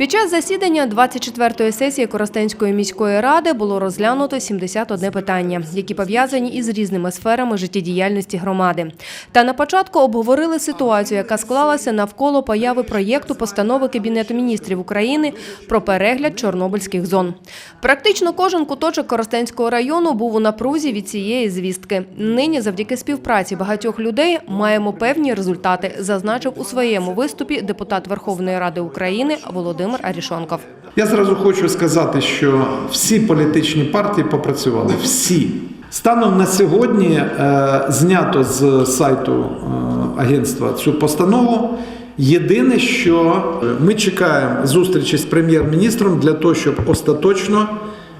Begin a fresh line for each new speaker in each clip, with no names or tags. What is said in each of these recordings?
Під час засідання 24-ї сесії Коростенської міської ради було розглянуто 71 питання, які пов'язані із різними сферами життєдіяльності громади. Та на початку обговорили ситуацію, яка склалася навколо появи проєкту постанови Кабінету міністрів України про перегляд чорнобильських зон. Практично кожен куточок Коростенського району був у напрузі від цієї звістки. Нині, завдяки співпраці багатьох людей, маємо певні результати, зазначив у своєму виступі депутат Верховної Ради України Володимир Арішонков.
Я зразу хочу сказати, що всі політичні партії попрацювали. Всі. Станом на сьогодні е, знято з сайту е, агентства цю постанову. Єдине, що ми чекаємо зустрічі з прем'єр-міністром для того, щоб остаточно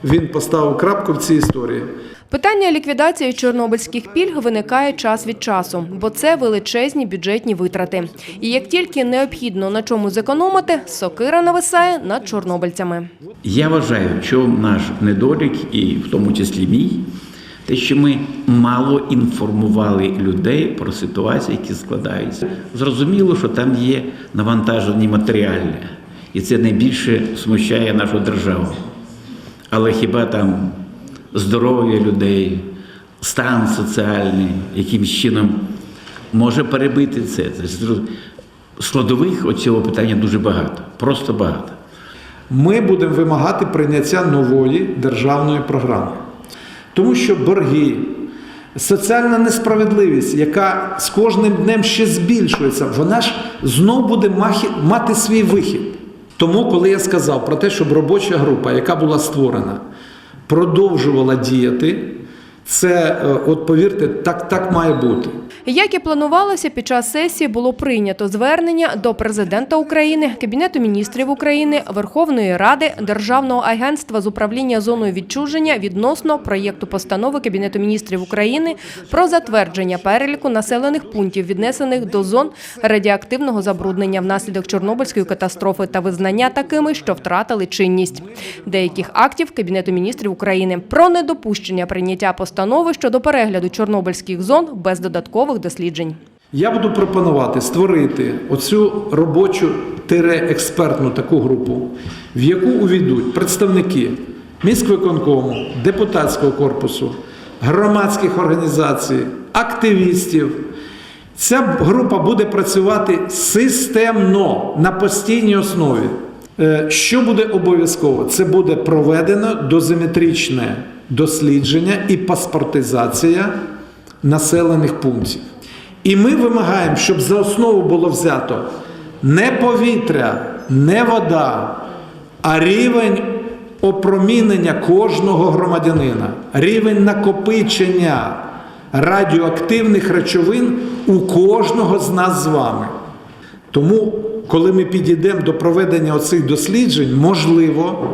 він поставив крапку в цій історії.
Питання ліквідації чорнобильських пільг виникає час від часу, бо це величезні бюджетні витрати. І як тільки необхідно на чому зекономити, сокира нависає над чорнобильцями.
Я вважаю, що наш недолік, і в тому числі мій, те, що ми мало інформували людей про ситуації, які складаються. Зрозуміло, що там є навантаження матеріальне, і це найбільше смущає нашу державу. Але хіба там здоров'я людей, стан соціальний, якимсь чином може перебити це? Це Складових оцього питання дуже багато, просто багато.
Ми будемо вимагати прийняття нової державної програми. Тому що борги, соціальна несправедливість, яка з кожним днем ще збільшується, вона ж знов буде мати свій вихід. Тому, коли я сказав про те, щоб робоча група, яка була створена, продовжувала діяти, це, е, от повірте, так, так має бути.
Як і планувалося, під час сесії було прийнято звернення до президента України, Кабінету міністрів України, Верховної Ради, Державного агентства з управління зоною відчуження відносно проєкту постанови Кабінету міністрів України про затвердження переліку населених пунктів, віднесених до зон радіоактивного забруднення внаслідок Чорнобильської катастрофи та визнання такими, що втратили чинність. Деяких актів Кабінету міністрів України про недопущення прийняття постанови щодо перегляду чорнобильських зон без додаткових досліджень.
Я буду пропонувати створити оцю робочу експертну таку групу, в яку увійдуть представники міськвиконкому, депутатського корпусу, громадських організацій, активістів. Ця група буде працювати системно на постійній основі. Е, Що буде обов'язково? Це буде проведено дозиметричне дослідження і паспортизація населених пунктів. І ми вимагаємо, щоб за основу було взято не повітря, не вода, а рівень опромінення кожного громадянина, рівень накопичення радіоактивних речовин у кожного з нас з вами. Тому, коли ми підійдемо до проведення оцих досліджень, можливо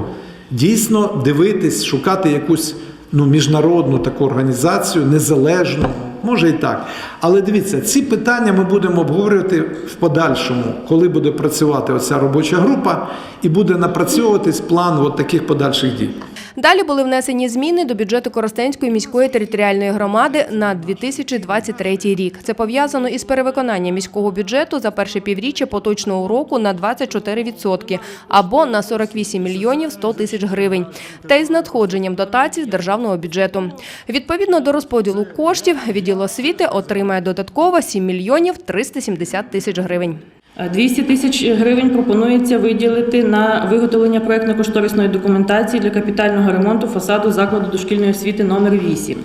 дійсно дивитись, шукати якусь ну, міжнародну таку організацію, незалежну, може і так. Але дивіться, ці питання ми будемо обговорювати в подальшому, коли буде працювати оця робоча група і буде напрацьовуватись план от таких подальших дій.
Далі були внесені зміни до бюджету Коростенської міської територіальної громади на 2023 рік. Це пов'язано із перевиконанням міського бюджету за перше півріччя поточного року на 24% або на 48 мільйонів 100 тисяч гривень, та із надходженням дотацій з державного бюджету. Відповідно до розподілу коштів, відділ освіти отримає додатково 7 мільйонів 370 тисяч гривень.
200 тисяч гривень пропонується виділити на виготовлення проектно-кошторисної документації для капітального ремонту фасаду закладу дошкільної освіти номер 8.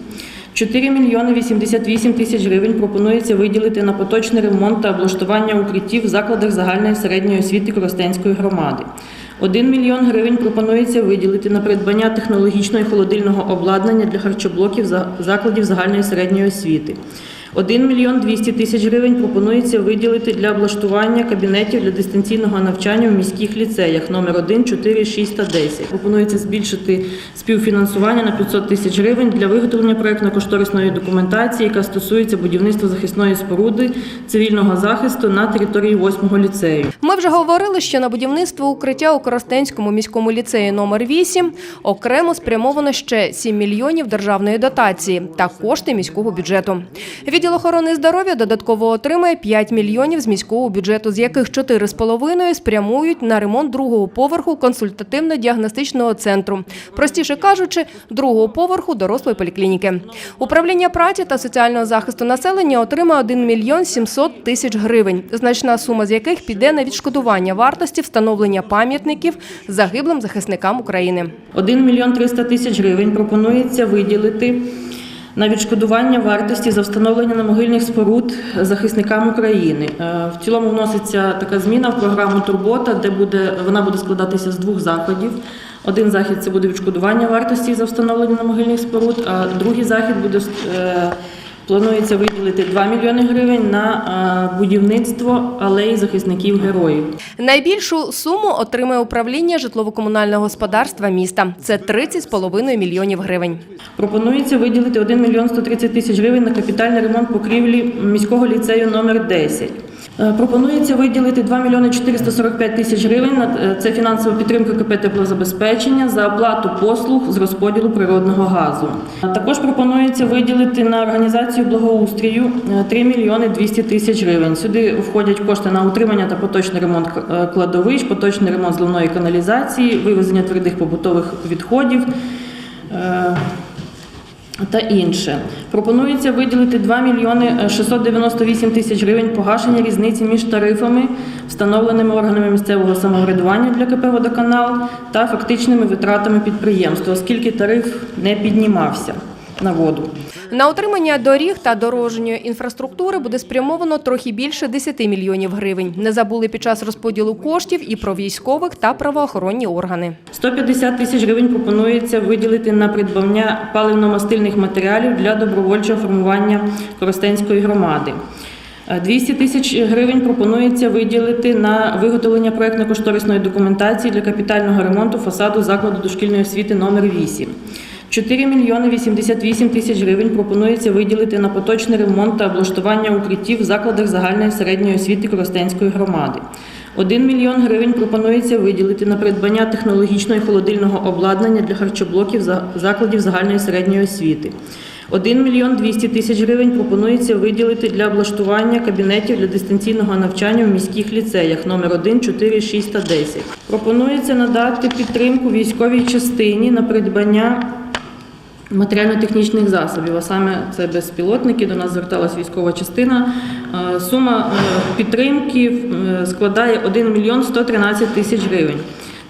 4 мільйони 88 тисяч гривень пропонується виділити на поточний ремонт та облаштування укриттів в закладах загальної середньої освіти Коростенської громади. 1 мільйон гривень пропонується виділити на придбання технологічного і холодильного обладнання для харчоблоків закладів загальної середньої освіти. 1 мільйон 200 тисяч гривень пропонується виділити для облаштування кабінетів для дистанційного навчання в міських ліцеях номер 1, 4, 6 та 10. Пропонується збільшити співфінансування на 500 тисяч гривень для виготовлення проектно-кошторисної документації, яка стосується будівництва захисної споруди цивільного захисту на території 8 ліцею.
Ми вже говорили, що на будівництво укриття у Коростенському міському ліцеї номер 8 окремо спрямовано ще 7 мільйонів державної дотації та кошти міського бюджету. Від Відділ охорони здоров'я додатково отримає 5 мільйонів з міського бюджету, з яких 4,5 спрямують на ремонт другого поверху консультативно-діагностичного центру. Простіше кажучи, другого поверху дорослої поліклініки. Управління праці та соціального захисту населення отримає 1 мільйон 700 тисяч гривень, значна сума з яких піде на відшкодування вартості встановлення пам'ятників загиблим захисникам України.
1 мільйон 300 тисяч гривень пропонується виділити на відшкодування вартості за встановлення на могильних споруд захисникам України. Е, В цілому вноситься така зміна в програму Турбота, де буде вона буде складатися з двох заходів. Один захід це буде відшкодування вартості за встановлення на могильних споруд, а другий захід буде е, планується виділити 2 мільйони гривень на е, будівництво алеї захисників героїв.
Найбільшу суму отримає управління житлово-комунального господарства міста. Це 30,5 мільйонів гривень.
Пропонується виділити 1 мільйон 130 тисяч гривень на капітальний ремонт покрівлі міського ліцею номер 10. Е, Пропонується виділити 2 мільйони 445 тисяч гривень. на- е, Це фінансова підтримка КП теплозабезпечення за оплату послуг з розподілу природного газу. Також пропонується виділити на організацію благоустрію е, 3 мільйони 200 тисяч гривень. Сюди входять кошти на утримання та поточний ремонт е, кладовищ, поточний ремонт зливної каналізації, вивезення твердих побутових відходів. е, та інше. Пропонується виділити 2 мільйони 698 тисяч гривень погашення різниці між тарифами, встановленими органами місцевого самоврядування для КП «Водоканал» та фактичними витратами підприємства, оскільки тариф не піднімався на воду.
На утримання доріг та дорожньої інфраструктури буде спрямовано трохи більше 10 мільйонів гривень. Не забули під час розподілу коштів і про військових та правоохоронні органи.
150 тисяч гривень пропонується виділити на придбання паливно-мастильних матеріалів для добровольчого формування Коростенської громади. Е, 200 тисяч гривень пропонується виділити на виготовлення проєктно-кошторисної документації для капітального ремонту фасаду закладу дошкільної освіти номер 8. 4 мільйони 88 тисяч гривень пропонується виділити на поточний ремонт та облаштування укриттів в закладах загальної середньої освіти Коростенської громади. 1 мільйон гривень пропонується виділити на придбання технологічного і холодильного обладнання для харчоблоків за- закладів загальної середньої освіти. 1 мільйон 200 тисяч гривень пропонується виділити для облаштування кабінетів для дистанційного навчання в міських ліцеях номер 1, 4, 6 та 10. Пропонується надати підтримку військовій частині на придбання матеріально-технічних засобів, а саме це безпілотники. До нас зверталась військова частина. Е, Сума е, підтримки е, складає 1 мільйон 113 тисяч гривень.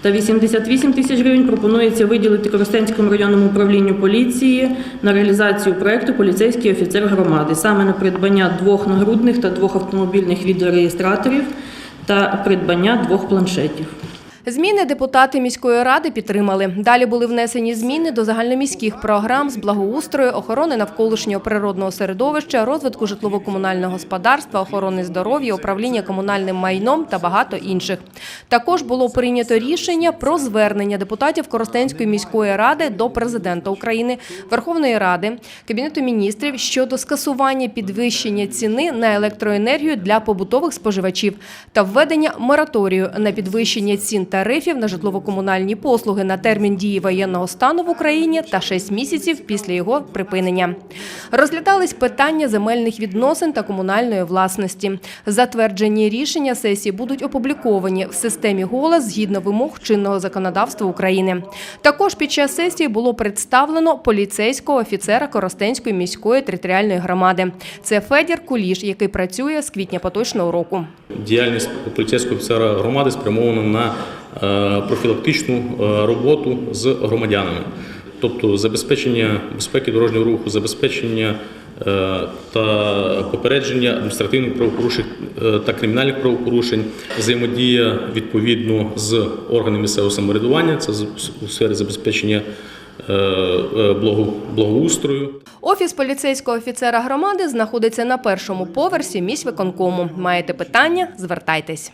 Та 88 тисяч гривень пропонується виділити Коростенському районному управлінню поліції на реалізацію проекту Поліцейський офіцер громади, саме на придбання двох нагрудних та двох автомобільних відеореєстраторів та придбання двох планшетів.
Зміни депутати міської ради підтримали. Далі були внесені зміни до загальноміських програм з благоустрою, охорони навколишнього природного середовища, розвитку житлово-комунального господарства, охорони здоров'я, управління комунальним майном та багато інших. Також було прийнято рішення про звернення депутатів Коростенської міської ради до президента України, Верховної Ради, Кабінету міністрів щодо скасування підвищення ціни на електроенергію для побутових споживачів та введення мораторію на підвищення цін тарифів на житлово-комунальні послуги на термін дії воєнного стану в Україні та 6 місяців після його припинення. Розглядались питання земельних відносин та комунальної власності. Затверджені рішення сесії будуть опубліковані в системі «Голос» згідно вимог чинного законодавства України. Також під час сесії було представлено поліцейського офіцера Коростенської міської територіальної громади. Це Федір Куліш, який працює з квітня поточного року.
Діяльність поліцейського офіцера громади спрямована на профілактичну е, роботу з громадянами, тобто забезпечення безпеки дорожнього руху, забезпечення е, та попередження адміністративних правопорушень е, та кримінальних правопорушень, взаємодія відповідно з органами місцевого самоврядування, це у сфері забезпечення е, е, благо- благоустрою.
Офіс поліцейського офіцера громади знаходиться на першому поверсі міськвиконкому. Маєте питання? Звертайтесь.